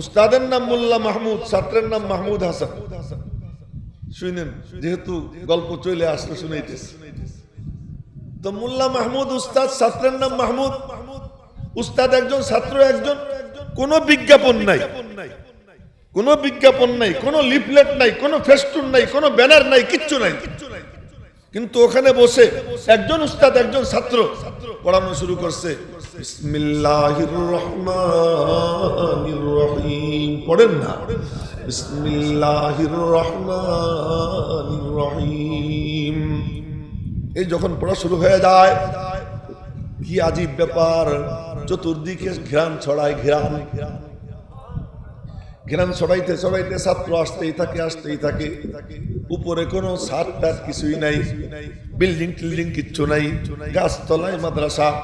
উস্তাদের নাম মোল্লা মাহমুদ, ছাত্রের নাম মাহমুদ হাসান। শুনেন, যেহেতু গল্প চলে আসলো, শুনাইতেছে। তো মোল্লা মাহমুদ উস্তাদ, ছাত্রের নাম মাহমুদ। উস্তাদ একজন, ছাত্র একজন। কোনো বিজ্ঞাপন নাই। কোনো বিজ্ঞাপন নাই, কোনো লিফলেট নাই, কোনো ফেস্টুন নাই, কোনো ব্যানার নাই, কিচ্ছু নাই। কিন্তু ওখানে বসে একজন উস্তাদ, একজন ছাত্র। পড়ানো শুরু করছে। পড়েন না? এই যখন পড়া শুরু হয়ে যায়, কি আজীব ব্যাপার। চতুর্দিকে ঘ্রাণ ছড়ায় ঘ্রাণ ঘ্রাণ। ছড়াইতে ছড়াইতে, ছাত্র আসতেই থাকে আসতেই থাকে। উপরে কোনো ছাদ টাদ কিছুই নাই। বিল্ডিং টিল্ডিং কিচ্ছু নাই। গাছতলায় মাদ্রাসা।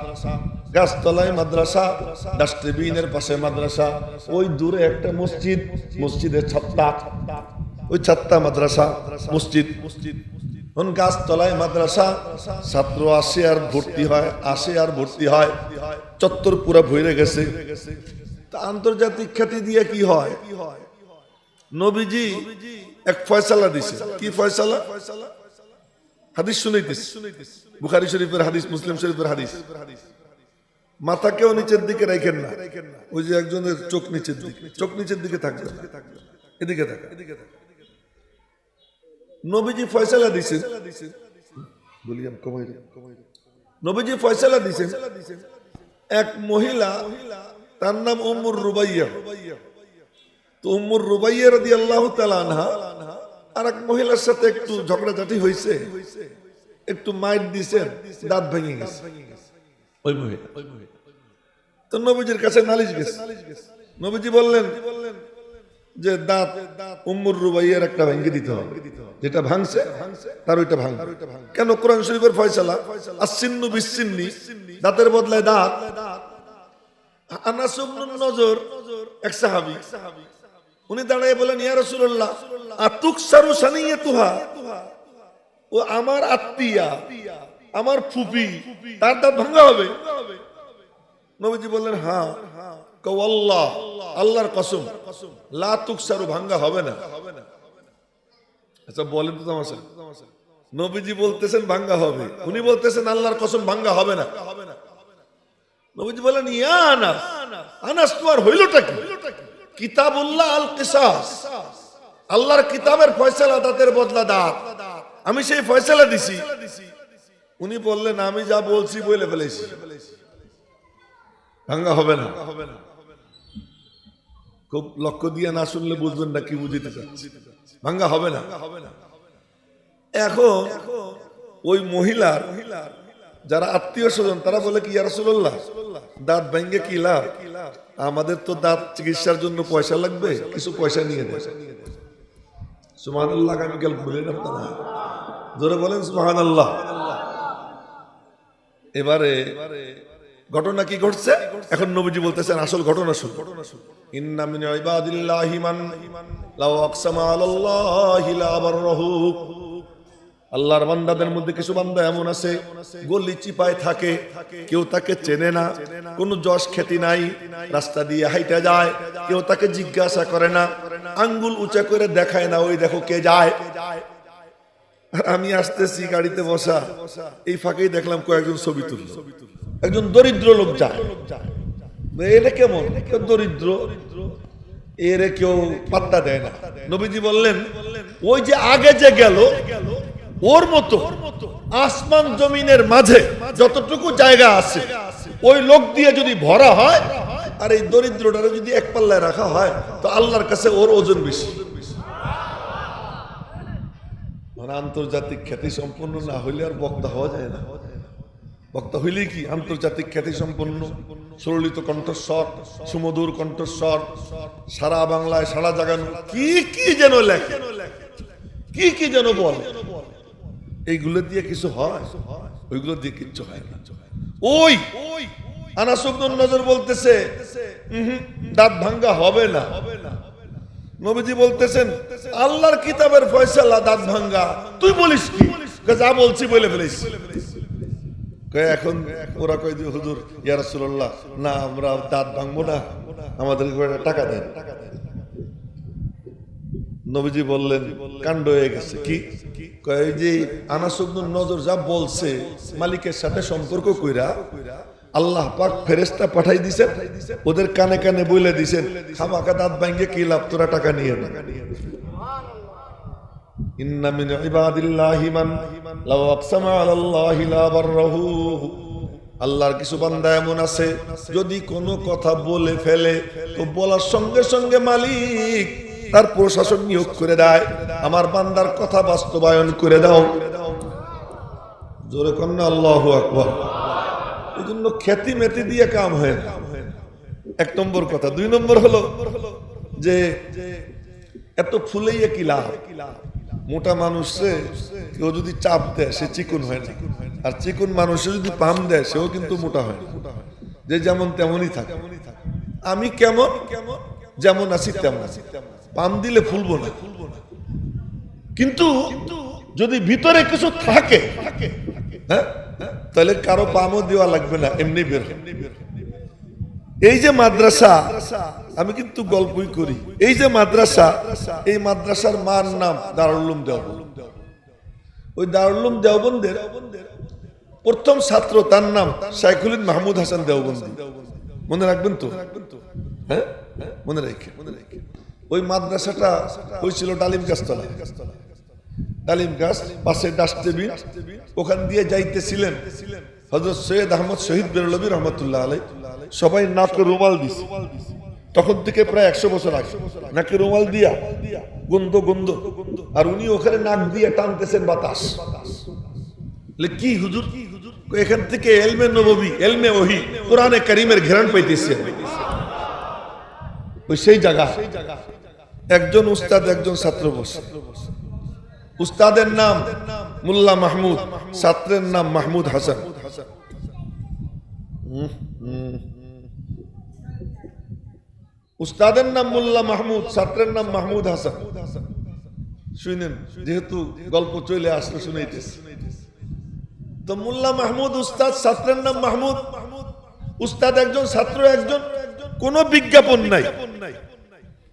গাছতলায় মাদ্রাসা। ডাস্টবিনের পাশে মাদ্রাসা। ওই দূরে একটা মসজিদ। মসজিদের ছাত্তা ওই ছাত্তা মাদ্রাসা। মসজিদ। মসজিদ গাছতলায় মাদ্রাসা। ছাত্র আসে আর ভর্তি হয়, আসে আর ভর্তি হয়। চত্বর পুরা ভরে গেছে। আন্তর্জাতিক খ্যাতি দিয়ে কি হয়? নবীজি এক ফয়সালা দিছে। কি ফয়সালা? হাদিস শুনাইতেছে। বুখারি শরীফের হাদিস, মুসলিম শরীফের হাদিস। মাথাকেও নিচের দিকে রাখেন না। ওই যে একজনের চোখ নিচের দিকে। চোখ নিচের দিকে থাকবে। এদিকে থাকা। এদিকে থাকা নবীজি ফয়সালা দিছেন। বলিয়াম কমাই নবীজি ফয়সালা দিছেন। এক মহিলা তার নাম উম্মুর রুবাইয়া। তো উম্মুর রুবাইয়া রাদি আল্লাহ আনহা আর এক মহিলার সাথে একটু ঝগড়াঝাটি হয়েছে একটু মাইট দিছেন দাঁত ভেঙে গেছে। ওই মহিলা। তো নবীজির কাছে নালিশ গেছে। নবীজি বললেন যে দাঁত উম্মুর রুবাইয়ের একটা ভেঙে দিতে হবে। যেটা ভাঙছে তার ওইটা ভাঙ কেন? কোরআন শরীফের ফয়সালা আসিন্নু বিচ্ছিন্নি দাঁতের বদলায় দাঁত আনাস ইবনুন নজর, এক সাহাবী। উনি দাঁড়িয়ে বলেন, ইয়া রাসূলুল্লাহ, আতুকসারু সানিয়াতুহা ও, আমার আমার ফুপি, তার দাঁত ভাঙা হবে? নবীজি বললেন হ্যাঁ। কও, আল্লাহ, আল্লাহর কসম, লা ভাঙ্গা হবে না। আচ্ছা বলেন তো তোমার নবীজি বলতেছেন ভাঙ্গা হবে। উনি বলতেছেন, আল্লাহর কসম ভাঙ্গা হবে না। নবীজি বলেন, ইয়া আনাস আনাস তোমার হইলটা কি? কিতাবুল্লাহ আল কিসাস, আল্লাহর কিতাবের ফয়সালা বদলা আমি সেই ফয়সালা দিছি। উনি বললেন, আমি যা বলছি বলে ফেলেছি ভাঙ্গা হবে না। খুব লক্ষ্য দিয়ে না শুনলে বুঝবেন না কি বুঝিতে ভাঙ্গা হবে না। এখন ওই মহিলার যারা আত্মীয় স্বজন, তারা বলে কি ইয়ারসুল্লাহ দাঁত ভেঙ্গে কি লাভ? আমাদের তো দাঁত চিকিৎসার জন্য পয়সা লাগবে, কিছু পয়সা নিয়ে দেয় সুমান আল্লাহ বলেন আল্লাহ এবারে ঘটনা কি ঘটছে? এখন নবীজি বলতেছেন, আসল ঘটনা শুন ইন্না মিন ইবাদিল্লাহি মান, লাউ আকসামা আল্লাহর বান্দাদের মধ্যে কিছু বান্দা এমন আছে, গলি চিপায় থাকে, কেউ তাকে চেনে না, কোনো যশ খ্যাতি নাই, রাস্তা দিয়ে হাইটা যায়, কেউ তাকে জিজ্ঞাসা করে না, আঙ্গুল উঁচা করে দেখায় না, ওই দেখো কে যায়। আমি আসতেছি গাড়িতে বসা, এই ফাঁকেই দেখলাম কয়েকজন ছবি তুলল। একজন দরিদ্র লোক যায়। এটা কেমন? দরিদ্র, এরে কেউ পাত্তা দেয় না। নবীজি বললেন, ওই যে আগে যে গেল ওর মতো আসমান জমিনের মাঝে যতটুকু জায়গা আছে, ওই লোক দিয়ে যদি ভরা হয়, আর এই দরিদ্রটারে যদি এক পাল্লায় রাখা হয়, তো আল্লাহর কাছে ওর ওজন বেশি। মানে আন্তর্জাতিক খ্যাতি সম্পন্ন না হইলে আর বক্তা হওয়া যায় না। বক্তা হইলে কি? আন্তর্জাতিক খ্যাতি সম্পন্ন সুললিত কণ্ঠস্বর, সুমধুর কণ্ঠস্বর, সারা বাংলায় সারা জাগানো। কি কি যেন লেখে। কি কি যেন বলে। এইগুলো দিয়ে কিছু হয়? ওইগুলো দিয়ে কিচ্ছু হয় না। ওই! আনাস ইবনুন নজর বলতেছে দাঁত ভাঙ্গা হবে না। নবীজি বলতেছেন আল্লাহর কিতাবের ফয়সালা দাঁত ভাঙ্গা। তুই বলিস কি? যা বলছি বলে ফেলিস। এখন ওরা কয় যে হুজুর ইয়া রাসূলুল্লাহ না আমরা দাঁত ভাঙবো না। আমাদের টাকা দেন। নবীজি বললেন কাণ্ড হয়ে গেছে। কি? যে নজর যা বলছে, মালিকের সাথে সম্পর্ক কইরা আল্লাহ পাক ফেরেস্তা পাঠাই দিছেন ওদের কানে কানে বলে দিছেন খামাকা দাঁত ভাঙ্গে কি লাভ, তোরা টাকা নিয়ে না। ইন্না মিন ইবাদিল্লাহি মান লাউ আকসামা আলাল্লাহি লা বাররাহু। আল্লাহর কিছু বান্দা এমন আছে, যদি কোনো কথা বলে ফেলে, তো বলার সঙ্গে সঙ্গে মালিক তার প্রশাসন নিয়োগ করে দেয়। আমার বান্দার কথা বাস্তবায়ন করে দাও। জোরে কন্যা, আল্লাহ আকবর। এই জন্য খ্যাতি মেতি দিয়ে কাম হয় না। এক নম্বর কথা। দুই নম্বর হলো যে এত ফুলেই কি লাভ? মোটা মানুষে কেউ যদি চাপ দেয়, সে চিকুন হয় না। আর চিকুন মানুষে যদি পাম দেয়, সেও কিন্তু মোটা হয়। যে যেমন তেমনই থাকে। আমি কেমন? কেমন যেমন আছি তেমন আছি তেমন। পাম দিলে ফুলবো না। কিন্তু যদি ভিতরে কিছু থাকে হ্যাঁ? তাহলে কারও পামও দেওয়া লাগবে না, এমনি বের। এই যে মাদ্রাসা, আমি কিন্তু গল্পই করি। এই যে মাদ্রাসা, এই মাদ্রাসার মার নাম দারুল্লুম দেওবন্দ। ওই দারুল্লুম দেওবন্দের প্রথম ছাত্র তার নাম শাইখুলিন মাহমুদ হাসান দেওবন্দি। মনে রাখবেন তো? হ্যাঁ? মনে রেখে মনে রেখে ওই মাদ্রাসাটা হয়েছিল ডালিম গাছতলা। ডালিম গাছ পাশে ডাস্টবিন, ওখান দিয়ে যাইতেছিলেন হজরত সৈয়দ আহমদ শহীদ বেরলবী রহমতুল্লাহ আলাই সবাই নাকে রুমাল দিছে। তখন থেকে প্রায় একশো বছর আগে নাকে রুমাল দিয়া গন্ধ গন্ধ আর উনি ওখানে নাক দিয়ে টানতেছেন বাতাস। কি হুজুর? এখান থেকে এলমে নবী এলমে ওহি, কোরআনে করিমের ঘেরান পাইতেছে ওই সেই জায়গা সেই জায়গা। একজন উস্তাদ, একজন ছাত্র বসে। উস্তাদের নাম মুল্লা মাহমুদ, ছাত্রের নাম মাহমুদ হাসান। উস্তাদের নাম মুল্লা মাহমুদ, ছাত্রের নাম মাহমুদ হাসান। শুনেন, যেহেতু গল্প চলে আসলো, শুনাইতেছে। তো মুল্লা মাহমুদ উস্তাদ, ছাত্রের নাম মাহমুদ। উস্তাদ একজন, ছাত্র একজন। কোন বিজ্ঞাপন নাই।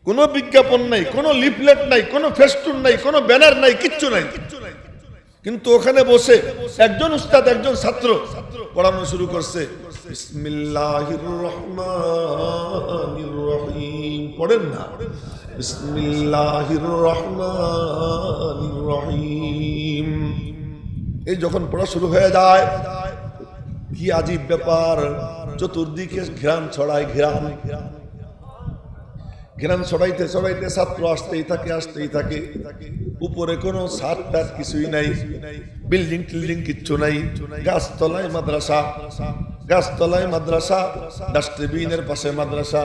কোন বিজ্ঞাপন নাই, কোন লিফলেট নাই, কোন ফেস্টুন নাই, কোন ব্যানার নাই, কিচ্ছু নাই। কিন্তু ওখানে বসে একজন উস্তাদ, একজন ছাত্র পড়ানো শুরু করছে। পড়েন না? রহিম। এই যখন পড়া শুরু হয়ে যায়, কি আজীব ব্যাপার। চতুর্দিকে ঘেরান ছড়ায় ঘেরান ঘেরান ছড়াইতে ছড়াইতে, ছাত্র আসতেই থাকে আসতেই থাকে। উপরে কোনো ছাদ টাদ কিছুই নাই, বিল্ডিং টিল্ডিং কিচ্ছু নাই, গাছতলায় মাদ্রাসা গাছতলায় মাদ্রাসা, ডাস্টবিনের পাশে মাদ্রাসা,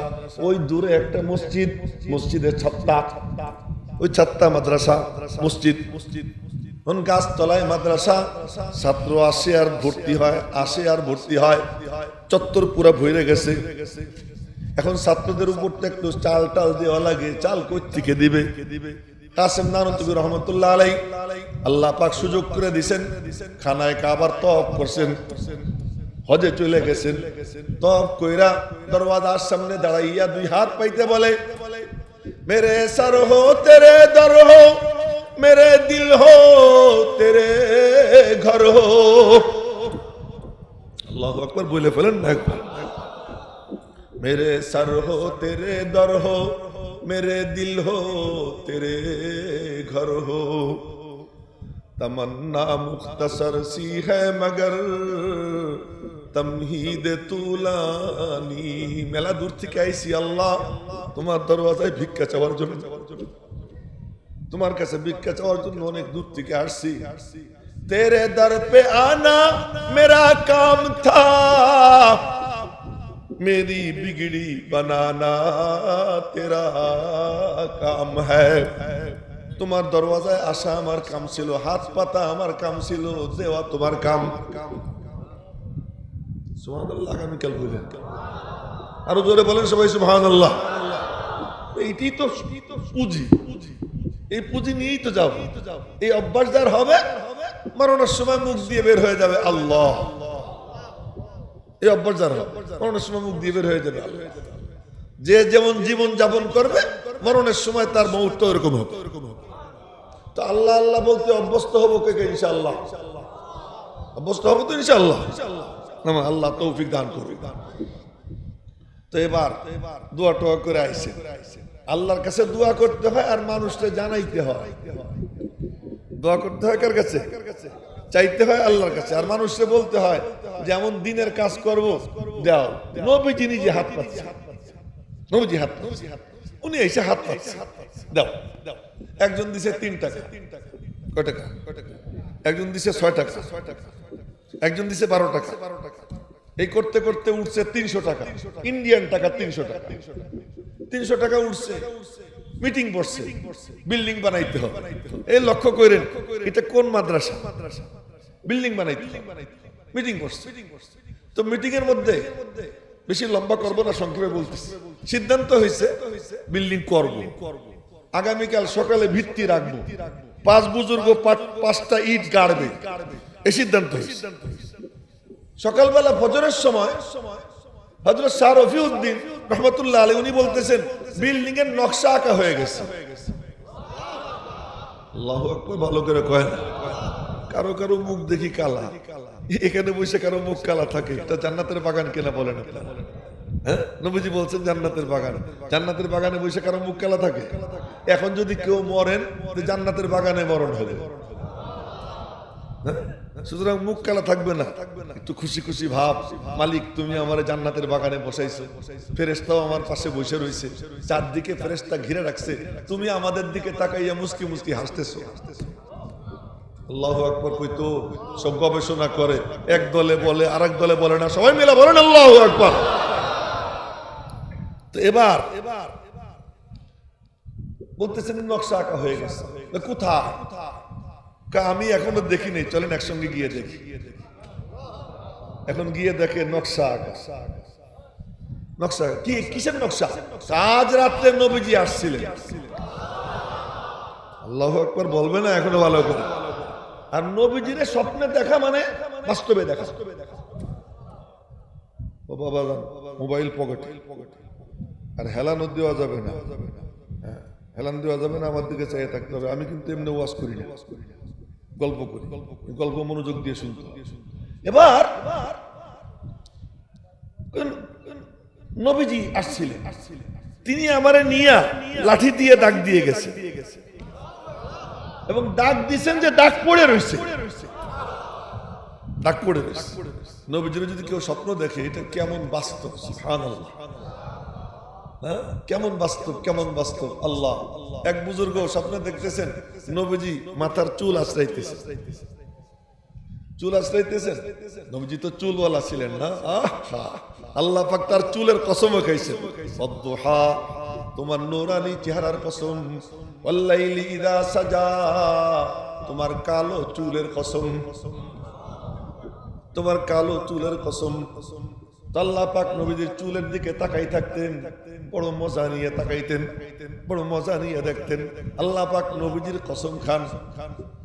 ওই দূরে একটা মসজিদ, মসজিদের ছাত্তা ওই ছাত্তা মাদ্রাসা, মসজিদ। মসজিদ গাছতলায় মাদ্রাসা, ছাত্র আসে আর ভর্তি হয়, আসে আর ভর্তি হয়, চত্বর পুরা ভরে গেছে। এখন ছাত্রদের উপর তো একটু চাল টাল দেওয়া লাগে। চাল কই থেকে দিবে? কাসেম রহমতুল্লাহ আলাই আল্লাহ পাক সুযোগ করে দিছেন। খানায় কাবার তপ করছেন। হজে চলে গেছেন। তপ কইরা দরওয়াজার সামনে দাঁড়াইয়া দুই হাত পাইতে বলে, মেরে সর হো, তেরে দর হো, মেরে দিল হো, তেরে ঘর হো। আল্লাহ বলে ফেলেন না একবার। মেরে সর হো তে দর হো মেরে দিল হো তে ঘর হো তমন্না مختصر سی হগর مگر তমহিদ তুলানি মেলা দূর থেকে আইসি আল্লাহ, তোমার দরওয়াজায় ভিক্ষা চাওয়ার জন্য। তোমার কাছে ভিক্ষা চাওয়ার জন্য অনেক দূর থেকে আসছি। তে দর পে আনা, মেরা কাম থা। मेरी बिगड़ी बनाना तेरा काम है তোমার দরওয়াজায় আসা আমার কাম ছিল হাত পাতা আমার কাম ছিল দেওয়া তোমার কাম সুবহানাল্লাহ আগামীকাল বললেন আরো জোরে বলেন সবাই সুবহানাল্লাহ এইটি তো পুঁজি এই পুঁজি নিয়েই তো যাও এই অভ্যাস যার হবে মরণের সময় মুখ দিয়ে বের হয়ে যাবে আল্লাহ এই অভ্যাস যার অনেক সময় মুখ দিয়ে বের হয়ে যাবে। যে যেমন জীবন যাপন করবে, মরণের সময় তার মৌত এরকম হবে। তো আল্লাহ আল্লাহ বলতে অভ্যস্ত হব কে কে? ইনশাআল্লাহ। অভ্যস্ত হব তো ইনশাআল্লাহ। না আল্লাহ তৌফিক দান করবে তো এবার দোয়া টোয়া করে আইসে। আল্লাহর কাছে দোয়া করতে হয় আর মানুষকে জানাইতে হয়। দোয়া করতে হয় কার কাছে? চাইতে হয় আল্লাহর কাছে। আর মানুষকে বলতে হয় যেমন দিনের কাজ করব, দাও। নবীজি নিজে হাত পাচ্ছে। নবীজি হাত উনি এসে হাত পাচ্ছে। দাও একজন দিছে তিন টাকা। কয় টাকা? একজন দিছে ছয় টাকা। একজন দিছে বারো টাকা। বারো টাকা এই করতে করতে উঠছে তিনশো টাকা। ইন্ডিয়ান টাকা তিনশো টাকা। তিনশো টাকা উঠছে। মিটিং বসছে। বিল্ডিং বানাইতে হবে। এই লক্ষ্য করেন, এটা কোন মাদ্রাসা? বিল্ডিং বানাইতে মিটিং বসছে তো মিটিং এর মধ্যে বেশি লম্বা করব না, সংক্ষেপে বলতেছি। সিদ্ধান্ত হয়েছে বিল্ডিং করব। আগামীকাল সকালে ভিত্তি রাখব। পাঁচ বুজুর্গ পাঁচটা ইট গাড়বে। এই সিদ্ধান্ত সকালবেলা ফজরের সময় হজরত শাহ রফিউদ্দিন রহমতুল্লাহ আলী উনি বলতেছেন বিল্ডিং এর নকশা আঁকা হয়ে গেছে। ভালো করে কয় না? কারও কারও মুখ দেখি কালা। এখানে বসে কারও মুখ কালা থাকে এটা জান্নাতের বাগান কেনা বলেন আপনারা? হ্যাঁ? নবীজি বলছেন জান্নাতের বাগান। জান্নাতের বাগানে বসে কারও মুখ কালা থাকে। এখন যদি কেউ মরেন, তো জান্নাতের বাগানে মরণ হবে। হ্যাঁ? সুতরাং মুখ কালা থাকবে না। একটু খুশি খুশি ভাব, মালিক, তুমি আমার জান্নাতের বাগানে বসাইছো। ফেরেস্তাও আমার পাশে বসে রয়েছে চারদিকে ফেরেস্তা ঘিরে রাখছে। তুমি আমাদের দিকে তাকাইয়া মুস্কি মুস্কি হাসতেছো। আল্লাহ আকবর কই তো? সব গবেষণা করে। এক দলে বলে আর দলে বলে না। সবাই মিলে বলেন, আল্লাহ আকবর। তো এবার এবার বলতেছেন নকশা আঁকা হয়ে গেছে। তো কোথায়? কা, আমি এখনও দেখিনি। চলেন একসঙ্গে গিয়ে দেখি। এখন গিয়ে দেখে নকশা আঁকা। নকশা কি, কিসের নকশা? আজ রাত্রে নবীজি আসছিলেন। আল্লাহ একবার বলবে না, এখনও ভালো করে। আর নবীজিরে স্বপ্নে দেখা মানে বাস্তবে দেখা। ও বাবা মোবাইল পকেটে। আর হেলানো দেওয়া যাবে না। হ্যাঁ, হেলান দেওয়া যাবে না আমার দিকে চাইয়ে থাকতে হবে। আমি কিন্তু এমনি ওয়াজ করি না। গল্প করি। গল্প মনোযোগ দিয়ে শুনতে এবার নবীজি আসছিলেন। তিনি আমারে নিয়া লাঠি দিয়ে দাগ দিয়ে গেছে। এবং ডাক দিছেন যে ডাক পড়ে রয়েছে ডাক পড়ে রয়েছে নবীজির যদি কেউ স্বপ্ন দেখে, এটা কেমন বাস্তব? হ্যাঁ? কেমন বাস্তব? কেমন বাস্তব? আল্লাহ। এক বুজুর্গ স্বপ্নে দেখতেছেন, নবীজি মাথার চুল আশ্রাইতেছে। চুল আশ্রাইতেছেন? নবীজি তো চুলওয়ালা ছিলেন না! আল্লাহ পাক তার চুলের কসম খাইছেন। তোমার নোরানি চেহারার কসম সাজা, তোমার কালো চুলের কসম, তোমার কালো চুলের কসম। আল্লাহ পাক নবীদের চুলের দিকে তাকাই থাকতেন, বড় মজা নিয়ে তাকাইতেন, বড় মজা নিয়ে দেখতেন। আল্লাহ পাক নবীজির কসম খান।